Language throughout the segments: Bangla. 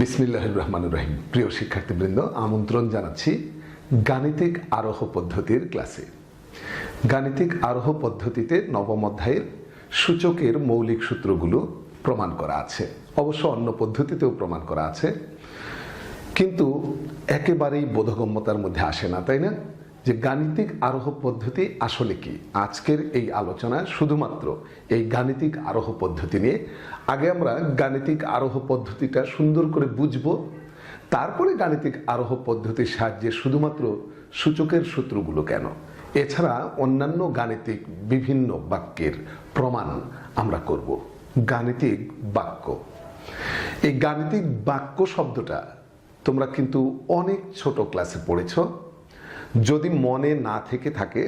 বিসমিল্লাহ রহমান রহিম। প্রিয় শিক্ষার্থীবৃন্দ, আমন্ত্রণ জানাচ্ছি গাণিতিক আরোহ পদ্ধতির ক্লাসে। গাণিতিক আরোহ পদ্ধতিতে নবম অধ্যায়ের সূচকের মৌলিক সূত্রগুলো প্রমাণ করা আছে। অবশ্য অন্য পদ্ধতিতেও প্রমাণ করা আছে। কিন্তু একেবারেই বোধগম্যতার মধ্যে আসে না, তাই না? যে গাণিতিক আরোহ পদ্ধতি আসলে কি? আজকের এই আলোচনা শুধুমাত্র এই গাণিতিক আরোহ পদ্ধতি নিয়ে। আগে আমরা গাণিতিক আরোহ পদ্ধতিটা সুন্দর করে বুঝব। তারপরে গাণিতিক আরোহ পদ্ধতির সাহায্যে শুধুমাত্র সূচকের সূত্রগুলো কেন? এছাড়া অন্যান্য গাণিতিক বিভিন্ন বাক্যের প্রমাণ আমরা করব। গাণিতিক বাক্য। এই গাণিতিক বাক্য শব্দটা তোমরা কিন্তু অনেক ছোট ক্লাসে পড়েছ। যদি মনে না থেকে থাকে,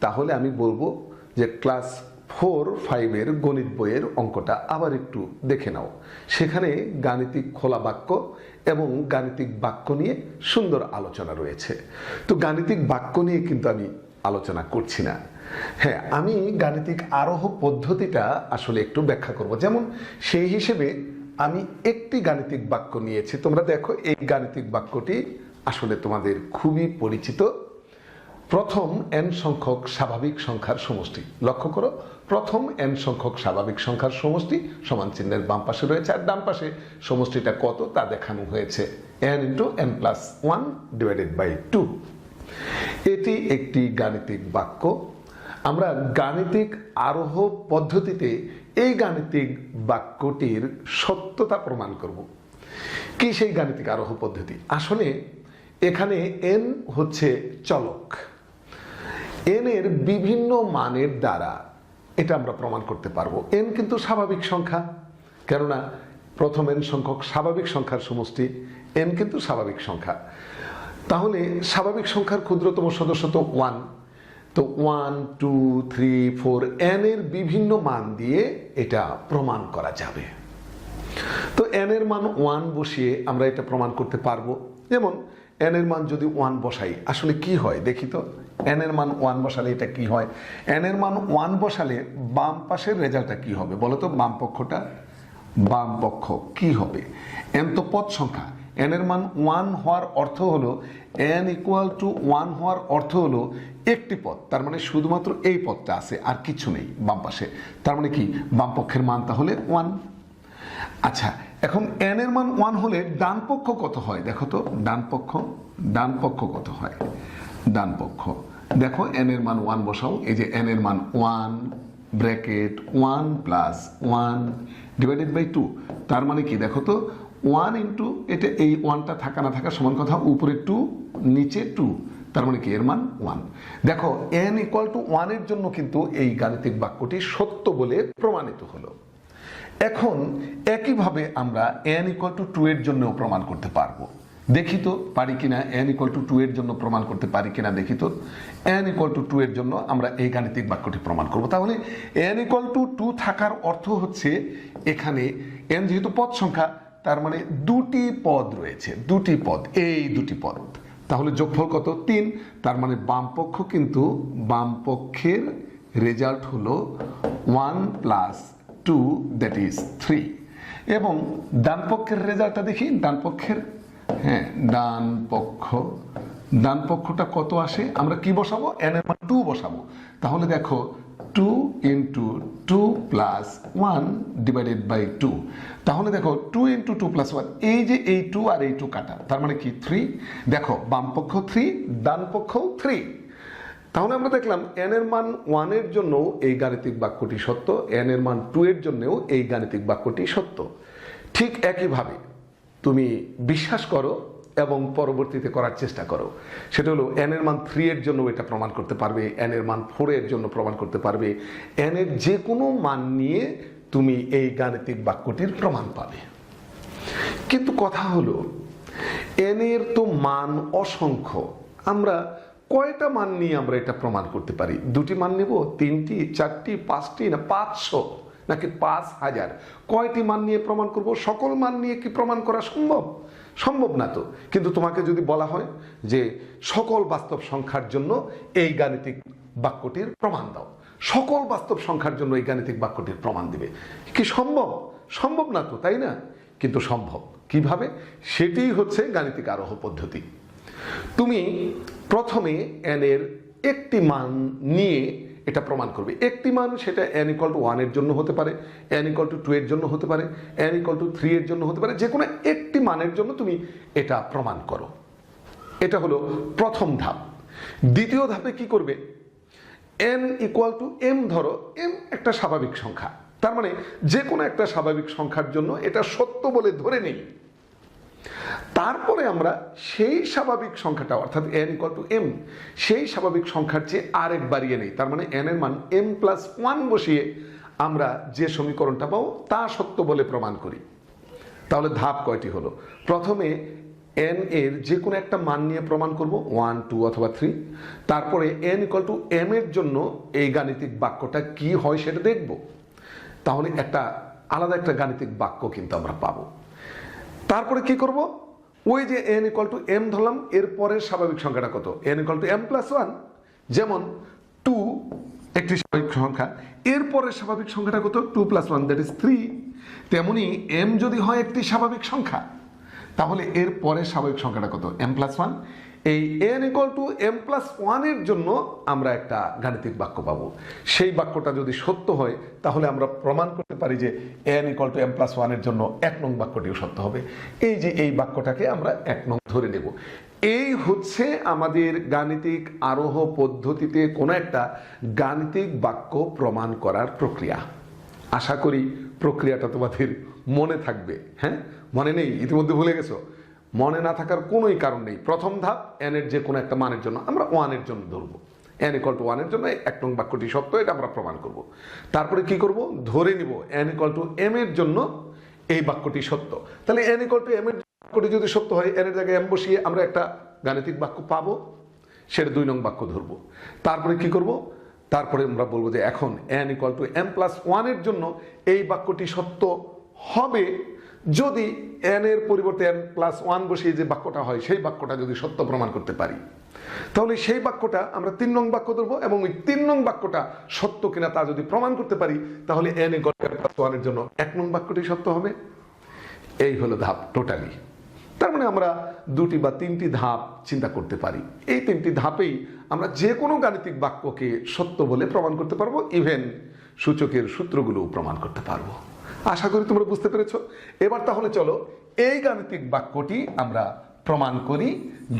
তাহলে আমি বলব যে ক্লাস ফোর, ফাইভের গণিত বইয়ের অঙ্কটা আবার একটু দেখে নাও। সেখানে গাণিতিক খোলা বাক্য এবং গাণিতিক বাক্য নিয়ে সুন্দর আলোচনা রয়েছে। তো গাণিতিক বাক্য নিয়ে কিন্তু আমি আলোচনা করছি না। হ্যাঁ আমি গাণিতিক আরোহ পদ্ধতিটা আসলে একটু ব্যাখ্যা করব। যেমন সেই হিসেবে আমি একটি গাণিতিক বাক্য নিয়েছি। তোমরা দেখো এই গাণিতিক বাক্যটি আসলে তোমাদের খুবই পরিচিত। প্রথম এন সংখ্যক স্বাভাবিক সংখ্যার সমষ্টি। লক্ষ্য করো, প্রথম এন সংখ্যক স্বাভাবিক সংখ্যার সমষ্টি সমান চিহ্নের বাম পাশে রয়েছে, আর ডান পাশে সমষ্টিটা কত তা দেখানো হয়েছে। N into N plus one divided by two এটি একটি গাণিতিক বাক্য। আমরা গাণিতিক আরোহ পদ্ধতিতে এই গাণিতিক বাক্যটির সত্যতা প্রমাণ করব। কি সেই গাণিতিক আরোহ পদ্ধতি? আসলে এখানে এন হচ্ছে চলক। এন এর বিভিন্ন মানের দ্বারা এটা আমরা প্রমাণ করতে পারব। এন কিন্তু স্বাভাবিক সংখ্যা, কেননা প্রথম এন সংখ্যক স্বাভাবিক সংখ্যার সমষ্টি এন কিন্তু স্বাভাবিক সংখ্যা। তাহলে স্বাভাবিক সংখ্যার ক্ষুদ্রতম সদস্য তো ওয়ান তো one two three four N এর বিভিন্ন মান দিয়ে এটা প্রমাণ করা যাবে। তো এন এর মান ওয়ান বসিয়ে আমরা এটা প্রমাণ করতে পারব। যেমন এন এর মান যদি ওয়ান বসাই, আসলে কি হয় দেখি তো? এন এর মান ওয়ান বসালে এটা কি হয়? এন এর মান ওয়ান বসালে বাম পাশের রেজাল্টটা কি হবে? বলো তো, বাম পক্ষটা? বাম পক্ষ কি হবে? এন তো পদ সংখ্যা। এন এর মান ওয়ান হওয়ার অর্থ হলো এন ইকুয়াল টু ওয়ান হওয়ার অর্থ হলো একটি পদ। তার মানে শুধুমাত্র এই পদটা আছে, আর কিছু নেই বাম পাশে। তার মানে কি? বাম পক্ষের মান তাহলে ওয়ান আচ্ছা এখন এন এর মান ওয়ান হলে ডান পক্ষ কত হয়? দেখো তো, ডান পক্ষ ডান পক্ষ কত হয়? ডান পক্ষ। দেখো এন এর মান ওয়ান বসাও, এই যে এন এর মান one bracket one plus one divided by two তার মানে কি? দেখো তো ওয়ান ইন্টু এটা এই ওয়ানটা থাকা না থাকা সমান কথা, উপরে টু নিচে টু তার মানে কি? এর মান ওয়ান দেখো এন ইকুয়াল টু ওয়ানের জন্য কিন্তু এই গাণিতিক বাক্যটি সত্য বলে প্রমাণিত হলো। এখন একইভাবে আমরা এন ইকুয়াল টু টু এর জন্যও প্রমাণ করতে পারব। দেখি তো, পারি কিনা? এন ইকুয়াল টু টু এর জন্য প্রমাণ করতে পারি কিনা দেখি তো। এন ইকুয়াল টু টু এর জন্য আমরা এই গাণিতিক বাক্যটি প্রমাণ করব। তাহলে এন ইকুয়াল টু টু থাকার অর্থ হচ্ছে এখানে এন যেহেতু পদ সংখ্যা, তার মানে দুটি পদ রয়েছে, দুটি পদ, এই দুটি পদ। তাহলে যোগফল কত? তিন। তার মানে বামপক্ষ কিন্তু বামপক্ষের রেজাল্ট হলো one plus two that is three এবং ডান পক্ষের রেজাল্টটা দেখি, ডান পক্ষের হ্যাঁ ডান পক্ষ, ডান পক্ষটা কত আসে? আমরা কি বসাবো? এন এর টু বসাবো। তাহলে দেখো two into two plus one divided by two তাহলে দেখো two into two plus one এই যে এই টু আর এই টু কাটা, তার মানে কি? থ্রি দেখো, বাম পক্ষ থ্রি ডান পক্ষ থ্রি তাহলে আমরা দেখলাম এন এর মান ওয়ানের জন্য এই গাণিতিক বাক্যটি সত্য এন এর মান টু এর জন্যও এই গাণিতিক বাক্যটি সত্য। ঠিক একইভাবে তুমি বিশ্বাস করো এবং পরবর্তীতে করার চেষ্টা করো। সেটা হলো এন এর মান থ্রি এর জন্য এটা প্রমাণ করতে পারবে এন এর মান ফোর এর জন্য প্রমাণ করতে পারবে। এন এর যে কোনো মান নিয়ে তুমি এই গাণিতিক বাক্যটির প্রমাণ পাবে। কিন্তু কথা হলো এন এর তো মান অসংখ্য। আমরা কয়টা মান নিয়ে আমরা এটা প্রমাণ করতে পারি? দুটি মান নিব? তিনটি, চারটি, পাঁচটি না পাঁচশো? নাকি পাঁচ হাজার? কয়টি মান নিয়ে প্রমাণ করব? সকল মান নিয়ে কি প্রমাণ করা সম্ভব? সম্ভব না তো। কিন্তু তোমাকে যদি বলা হয় যে সকল বাস্তব সংখ্যার জন্য এই গাণিতিক বাক্যটির প্রমাণ দাও। সকল বাস্তব সংখ্যার জন্য এই গাণিতিক বাক্যটির প্রমাণ দিবে। কি সম্ভব? সম্ভব না তো, তাই না? কিন্তু সম্ভব। কীভাবে? সেটিই হচ্ছে গাণিতিক আরোহ পদ্ধতি। তুমি প্রথমে এন এর একটি মান নিয়ে এটা প্রমাণ করবে। একটি মান সেটা এন ইকল টু ওয়ানের জন্য হতে পারে এন ইকল টু টু এর জন্য হতে পারে এন ইকল টু থ্রি এর জন্য হতে পারে যে কোনো একটি মানের জন্য তুমি এটা প্রমাণ করো। এটা হলো প্রথম ধাপ। দ্বিতীয় ধাপে কি করবে? এন ইকুয়াল টু এম ধরো এম একটা স্বাভাবিক সংখ্যা। তার মানে যে কোনো একটা স্বাভাবিক সংখ্যার জন্য এটা সত্য বলে ধরে নেই। তারপরে আমরা সেই স্বাভাবিক সংখ্যাটা অর্থাৎ এন ইকুয়াল টু এম সেই স্বাভাবিক সংখ্যার চেয়ে আরেক বাড়িয়ে নেই। তার মানে এন এর মান এম প্লাস ওয়ান বসিয়ে আমরা যে সমীকরণটা পাবো তা সত্য বলে প্রমাণ করি। তাহলে ধাপ কয়টি হলো? প্রথমে এন এর যে কোনো একটা মান নিয়ে প্রমাণ করব ওয়ান টু অথবা থ্রি তারপরে এন ইকুয়াল টু এম এর জন্য এই গাণিতিক বাক্যটা কি হয় সেটা দেখব। তাহলে একটা আলাদা একটা গাণিতিক বাক্য কিন্তু আমরা পাবো। তারপরে কি করব? ওই যে এন ইকল টু এম ধরলাম এরপরের স্বাভাবিক সংখ্যাটা কত? N equal to M plus one যেমন টু একটি স্বাভাবিক সংখ্যা এরপরের স্বাভাবিক সংখ্যাটা কত? Two plus one that is three তেমনি এম যদি হয় একটি স্বাভাবিক সংখ্যা। তাহলে এর পরের স্বাভাবিক সংখ্যাটা কত? এম প্লাস ওয়ান এই N equal to M plus ওয়ানের জন্য আমরা একটা গাণিতিক বাক্য পাবো। সেই বাক্যটা যদি সত্য হয়, তাহলে আমরা প্রমাণ করতে পারি যে N equal to M plus ওয়ানের জন্য এক নং বাক্যটিও সত্য হবে। এই যে এই বাক্যটাকে আমরা এক নং ধরে নেব। এই হচ্ছে আমাদের গাণিতিক আরোহ পদ্ধতিতে কোনো একটা গাণিতিক বাক্য প্রমাণ করার প্রক্রিয়া। আশা করি প্রক্রিয়াটা তোমাদের মনে থাকবে হ্যাঁ? মনে নেই? ইতিমধ্যে ভুলে গেছো? মনে না থাকার কোনোই কারণ নেই। প্রথম ধাপ এন এর যে কোনো একটা মানের জন্য। আমরা ওয়ানের জন্য ধরবো। এন ইকল টু ওয়ানের জন্য এক নং বাক্যটি সত্য, এটা আমরা প্রমাণ করব। তারপরে কি করব? ধরে নিব এন ইকল টু এম এর জন্য এই বাক্যটি সত্য। তাহলে এন ইকল টু এম এর বাক্যটি যদি সত্য হয় এন এর জায়গায় এম বসিয়ে আমরা একটা গাণিতিক বাক্য পাবো, সেটা দুই নং বাক্য ধরবো। তারপরে কি করব? তারপরে আমরা বলব যে এখন N equal to M plus ওয়ানের জন্য এই বাক্যটি সত্য হবে যদি এন এর পরিবর্তে এন প্লাস ওয়ান বসিয়ে যে বাক্যটা হয়, সেই বাক্যটা যদি সত্য প্রমাণ করতে পারি, তাহলে সেই বাক্যটা আমরা তিন নং বাক্য ধরবো এবং ওই তিন নং বাক্যটা সত্য কিনা তা যদি প্রমাণ করতে পারি, তাহলে এন এ প্লাস ওয়ানের জন্য এক নং বাক্যটি সত্য হবে। এই হলো ধাপ টোটালি তার মানে আমরা দুটি বা তিনটি ধাপ চিন্তা করতে পারি। এই তিনটি ধাপেই আমরা যে কোনো গাণিতিক বাক্যকে সত্য বলে প্রমাণ করতে পারব ইভেন সূচকের সূত্রগুলোও প্রমাণ করতে পারব। আশা করি তোমরা বুঝতে পেরেছ। এবার তাহলে চলো, এই গাণিতিক বাক্যটি আমরা প্রমাণ করি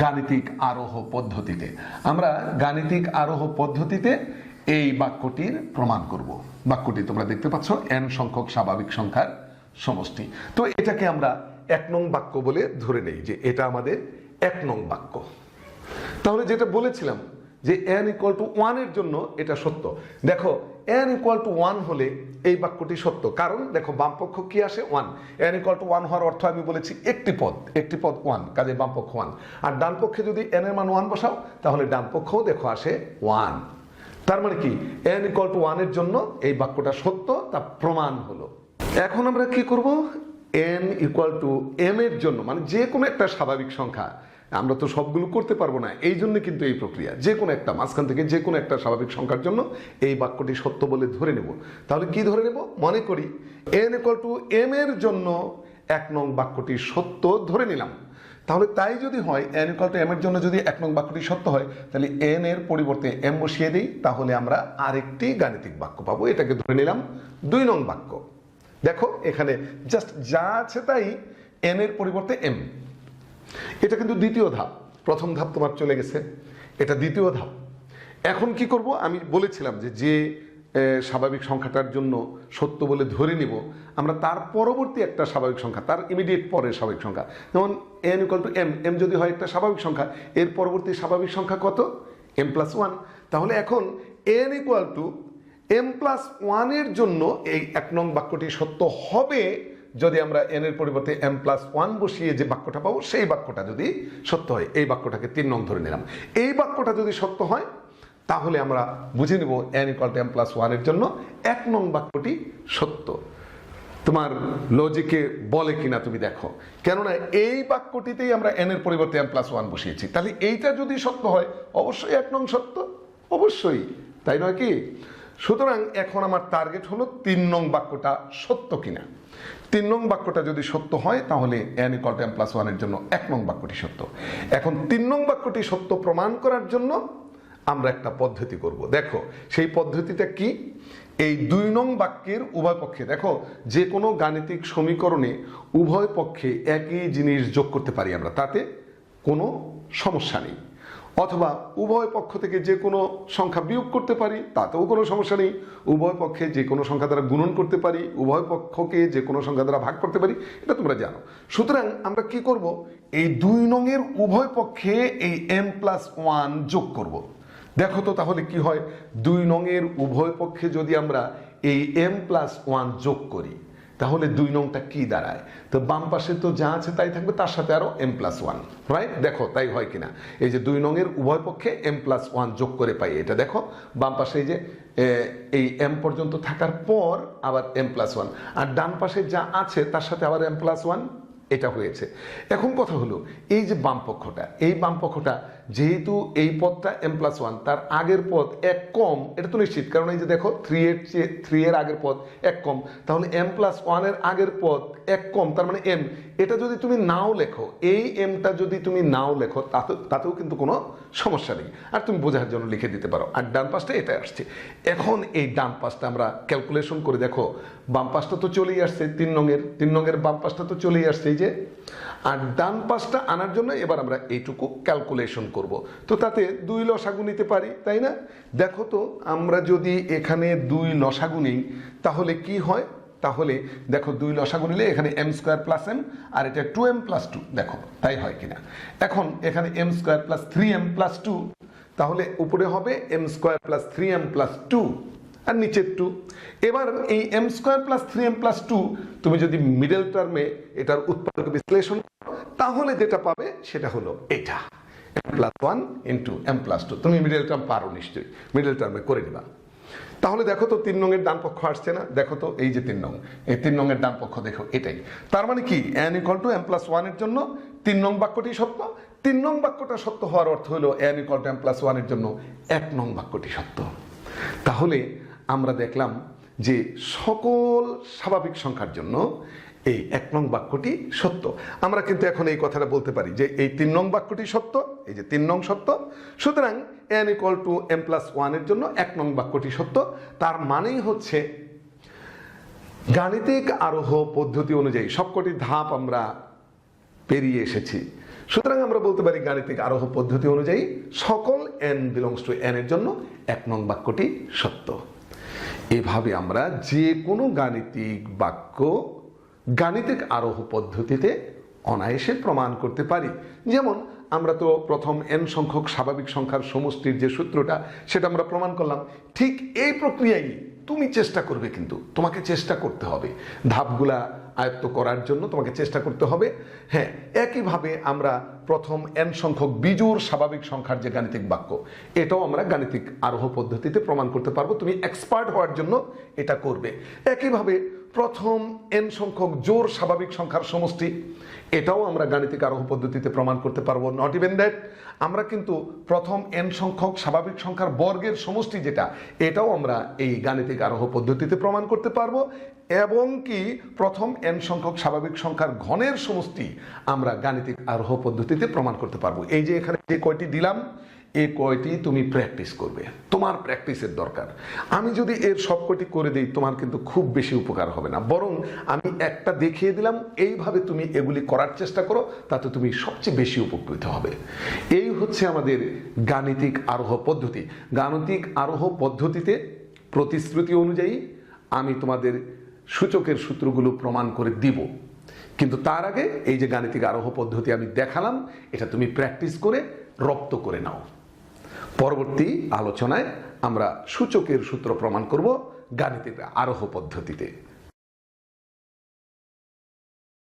গাণিতিক আরোহ পদ্ধতিতে। আমরা গাণিতিক আরোহ পদ্ধতিতে এই বাক্যটির প্রমাণ করব। বাক্যটি তোমরা দেখতে পাচ্ছ এন সংখ্যক স্বাভাবিক সংখ্যার সমষ্টি। তো এটাকে আমরা এক নং বাক্য বলে ধরে নেই যে এটা আমাদের এক নং বাক্য। তাহলে যেটা বলেছিলাম যে এন ইকুয়াল টু ওয়ানের জন্য এটা সত্য। দেখো এন ইকুয়াল টু ওয়ান হলে এই বাক্যটি সত্য। কারণ, দেখো, বামপক্ষ কি আসে? One N equal to one হওয়ার অর্থ আমি বলেছি একটি পদ একটি পদ ওয়ান কাজে বামপক্ষ ওয়ান আর ডান পক্ষে যদি এন এর মান ওয়ান বসাও, তাহলে ডান পক্ষও দেখো আসে ওয়ান তার মানে কি? এন ইকুয়াল টু ওয়ানের জন্য এই বাক্যটা সত্য, তা প্রমাণ হলো। এখন আমরা কি করব? এন ইকুয়াল টু এম এর জন্য মানে যে কোনো একটা স্বাভাবিক সংখ্যা। আমরা তো সবগুলো করতে পারব না। এই জন্য কিন্তু এই প্রক্রিয়া। যে কোনো একটা, মাঝখান থেকে যে কোনো একটা স্বাভাবিক সংখ্যার জন্য এই বাক্যটি সত্য বলে ধরে নেব। তাহলে কি ধরে নেব? মনে করি এন ইকুয়াল টু এম এর জন্য এক নং বাক্যটি সত্য ধরে নিলাম। তাহলে তাই যদি হয় এন ইকুয়াল টু এম এর জন্য যদি এক নং বাক্যটি সত্য হয়, তাহলে এন এর পরিবর্তে এম বসিয়ে দিই, তাহলে আমরা আরেকটি গাণিতিক বাক্য পাবো। এটাকে ধরে নিলাম দুই নং বাক্য। দেখো, এখানে জাস্ট যা আছে তাই এন এর পরিবর্তে এম এটা কিন্তু দ্বিতীয় ধাপ। প্রথম ধাপ তোমার চলে গেছে। এটা দ্বিতীয় ধাপ। এখন কি করব? আমি বলেছিলাম যে যে স্বাভাবিক সংখ্যাটার জন্য সত্য বলে ধরে নিব, আমরা তার পরবর্তী একটা স্বাভাবিক সংখ্যা, তার ইমিডিয়েট পরের স্বাভাবিক সংখ্যা। যেমন N equal to M M যদি হয় একটা স্বাভাবিক সংখ্যা, এর পরবর্তী স্বাভাবিক সংখ্যা কত? এম প্লাস ওয়ান তাহলে এখন N equal to M plus ওয়ানের জন্য এই এক নং বাক্যটি সত্য হবে যদি আমরা এন এর পরিবর্তে এম প্লাস ওয়ান বসিয়ে যে বাক্যটা পাবো, সেই বাক্যটা যদি সত্য হয়, এই বাক্যটাকে তিন নং ধরে নিলাম। এই বাক্যটা যদি সত্য হয়, তাহলে আমরা বুঝে নেব N equal to M plus ওয়ানের জন্য এক নং বাক্যটি সত্য। তোমার লজিকে বলে কিনা তুমি দেখো। কেননা এই বাক্যটিতেই আমরা এন এর পরিবর্তে এম প্লাস ওয়ান বসিয়েছি। তাহলে এইটা যদি সত্য হয়, অবশ্যই এক নং সত্য? অবশ্যই। তাই নয় কি? সুতরাং এখন আমার টার্গেট হলো তিন নং বাক্যটা সত্য কিনা। তিন নং বাক্যটা যদি সত্য হয়, তাহলে N equal to M plus ওয়ানের জন্য এক নং বাক্যটি সত্য। এখন তিন নং বাক্যটি সত্য প্রমাণ করার জন্য আমরা একটা পদ্ধতি করব। দেখো, সেই পদ্ধতিটা কি? এই দুই নং বাক্যের উভয় পক্ষে, দেখো, যে কোনো গাণিতিক সমীকরণে উভয় পক্ষে একই জিনিস যোগ করতে পারি আমরা, তাতে কোনো সমস্যা নেই। অথবা উভয় পক্ষ থেকে যে কোনো সংখ্যা বিয়োগ করতে পারি, তাতেও কোনো সমস্যা নেই। উভয় পক্ষে যে কোনো সংখ্যা দ্বারা গুণন করতে পারি, উভয় পক্ষকে যে কোনো সংখ্যা দ্বারা ভাগ করতে পারি, এটা তোমরা জানো। সুতরাং আমরা কি করব? এই দুই নংয়ের উভয় পক্ষে এই এম প্লাস ওয়ান যোগ করব। দেখো তো তাহলে কি হয়? দুই নংয়ের উভয় পক্ষে যদি আমরা এই এম প্লাস ওয়ান যোগ করি তাহলে দুই নংটা কি দাঁড়ায়? তো বাম পাশে তো যা আছে তাই থাকবে, তার সাথে আরও এম প্লাস ওয়ান রাইট দেখো, তাই হয় কিনা? এই যে দুই নংয়ের উভয় পক্ষে এম প্লাস ওয়ান যোগ করে পাই, এটা দেখো, বাম পাশে এই যে এই এম পর্যন্ত থাকার পর আবার এম প্লাস ওয়ান আর ডান পাশে যা আছে তার সাথে আবার এম প্লাস ওয়ান এটা হয়েছে। এখন কথা হলো, এই যে বাম পক্ষটা, এই বাম পক্ষটা যেহেতু এই পদটা এম প্লাস ওয়ান তার আগের পদ এক কম, এটা তো নিশ্চিত। কারণ এই যে দেখো থ্রি এর চেয়ে থ্রি এর আগের পদ এক কম। তাহলে এম প্লাস ওয়ানের আগের পদ এক কম, তার মানে এম এটা যদি তুমি নাও লেখো, এই এমটা যদি তুমি নাও লেখো, তাতে, তাতেও কিন্তু কোনো সমস্যা নেই। আর তুমি বোঝার জন্য লিখে দিতে পারো। আর ডান পাশটা এটা আসছে। এখন এই ডান পাশটা আমরা ক্যালকুলেশন করে দেখো, বাম পাশটা তো চলেই আসছে, তিন নঙের তিন নঙের বাম পাশটা তো চলেই আসছে, এই যে। আর ডান পাশটা আনার জন্য এবার আমরা এইটুকু ক্যালকুলেশন করব। তো তাতে দুই লসাগু নিতে পারি তাই না? দেখো তো আমরা যদি এখানে দুই লসাগু নিই তাহলে কি হয়? তাহলে দেখো দুই লসাগু নিলে এখানে এম স্কোয়ার প্লাস এম আর এটা টু এম প্লাস টু দেখো তাই হয় কিনা? এখন এখানে M square plus three M plus two তাহলে উপরে হবে M square plus three M plus two আর নিচের টু এবার এই M square plus three M plus two তুমি যদি মিডল টার্মে এটার উৎপাদক বিশ্লেষণ করো, তাহলে যেটা পাবে সেটা হলো এটা। M plus one into M plus two তুমি মিডল টার্ম পারো নিশ্চয়ই। মিডল টার্মে করে দিবা তাহলে দেখো তো তিন নঙের ডান পক্ষ আসছে না? দেখো তো এই যে তিন নং। এই তিন নঙের ডান পক্ষ দেখো, এটাই। তার মানে কি? N equal to M plus ওয়ানের জন্য তিন নং বাক্যটি সত্য? তিন নং বাক্যটা সত্য হওয়ার অর্থ হলো N equal to M plus ওয়ানের জন্য এক নং বাক্যটি সত্য। তাহলে আমরা দেখলাম যে সকল স্বাভাবিক সংখ্যার জন্য এই এক নং বাক্যটি সত্য। আমরা কিন্তু এখন এই কথাটা বলতে পারি যে এই তিন নং বাক্যটি সত্য, এই যে তিন নং সত্য। সুতরাং N equal to M plus ওয়ানের জন্য এক নং বাক্যটি সত্য। তার মানেই হচ্ছে গাণিতিক আরোহ পদ্ধতি অনুযায়ী সবকটি ধাপ আমরা পেরিয়ে এসেছি। সুতরাং আমরা বলতে পারি গাণিতিক আরোহ পদ্ধতি অনুযায়ী সকল এন বিলংস টু এন এর জন্য এক নং বাক্যটি সত্য। এভাবে আমরা যে কোনো গাণিতিক বাক্য গাণিতিক আরোহ পদ্ধতিতে অনায়াসে প্রমাণ করতে পারি। যেমন, আমরা তো প্রথম এন সংখ্যক স্বাভাবিক সংখ্যার সমষ্টির যে সূত্রটা, সেটা আমরা প্রমাণ করলাম। ঠিক এই প্রক্রিয়ায় তুমি চেষ্টা করবে কিন্তু, তোমাকে চেষ্টা করতে হবে। ধাপগুলা আয়ত্ত করার জন্য তোমাকে চেষ্টা করতে হবে। হ্যাঁ একইভাবে আমরা প্রথম এন সংখ্যক বিজোড় স্বাভাবিক সংখ্যার যে গাণিতিক বাক্য, এটাও আমরা গাণিতিক আরোহ পদ্ধতিতে প্রমাণ করতে পারব। তুমি এক্সপার্ট হওয়ার জন্য এটা করবে। একইভাবে প্রথম এন সংখ্যক জোর স্বাভাবিক সংখ্যার সমষ্টি। এটাও আমরা গাণিতিক আরোহ পদ্ধতিতে প্রমাণ করতে পারব। নট ইভেন দ্যাট আমরা কিন্তু প্রথম এন সংখ্যক স্বাভাবিক সংখ্যার বর্গের সমষ্টি যেটা, এটাও আমরা এই গাণিতিক আরোহ পদ্ধতিতে প্রমাণ করতে পারব। এবং কি, প্রথম এন সংখ্যক স্বাভাবিক সংখ্যার ঘনের সমষ্টি আমরা গাণিতিক আরোহ পদ্ধতিতে প্রমাণ করতে পারব। এই যে এখানে যে কয়টি দিলাম এই কয়টি তুমি প্র্যাকটিস করবে। তোমার প্র্যাকটিসের দরকার। আমি যদি এর সবকটি করে দিই, তোমার কিন্তু খুব বেশি উপকার হবে না। বরং আমি একটা দেখিয়ে দিলাম, এইভাবে তুমি এগুলি করার চেষ্টা করো, তাতে তুমি সবচেয়ে বেশি উপকৃত হবে। এই হচ্ছে আমাদের গাণিতিক আরোহ পদ্ধতি। গাণিতিক আরোহ পদ্ধতিতে প্রতিশ্রুতি অনুযায়ী আমি তোমাদের সূচকের সূত্রগুলো প্রমাণ করে দিব। কিন্তু তার আগে এই যে গাণিতিক আরোহ পদ্ধতি আমি দেখালাম, এটা তুমি প্র্যাকটিস করে রপ্ত করে নাও। পরবর্তী আলোচনায় আমরা সূচকের সূত্র প্রমাণ করব গাণিতিক আরোহ পদ্ধতিতে।